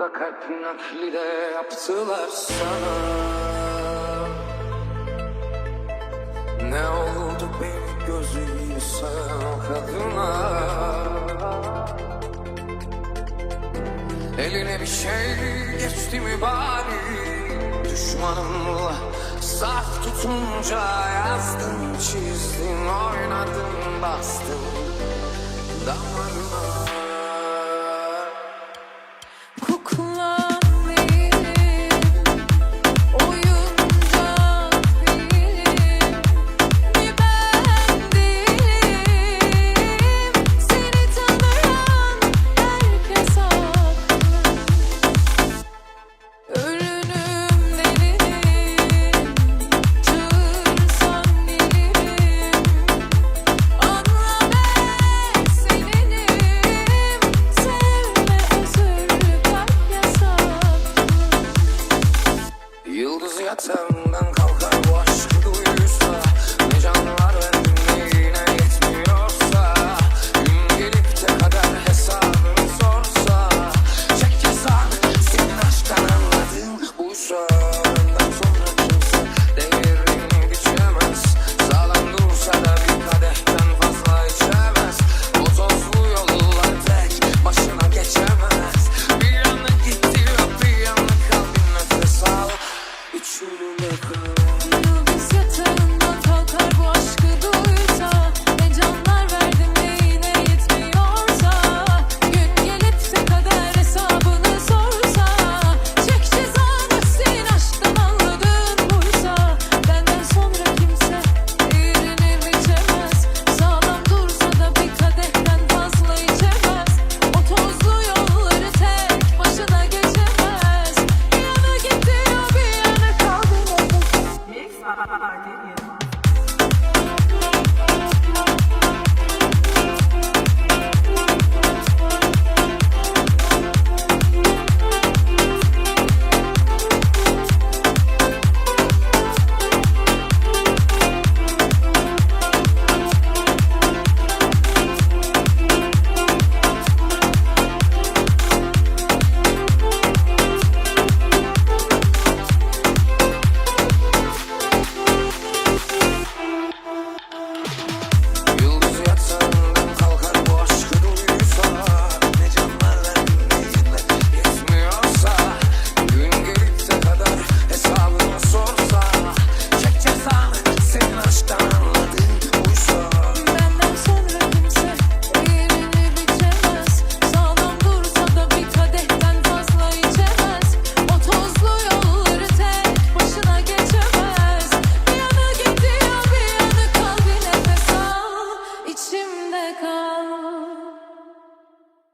da kalp nakli de yaptılar sana. Ne oldu bir gözü insan kadına? Eline bir şey geçti mi bari? Düşmanımla saf tutunca Yazdın çizdin oynadın bastın tell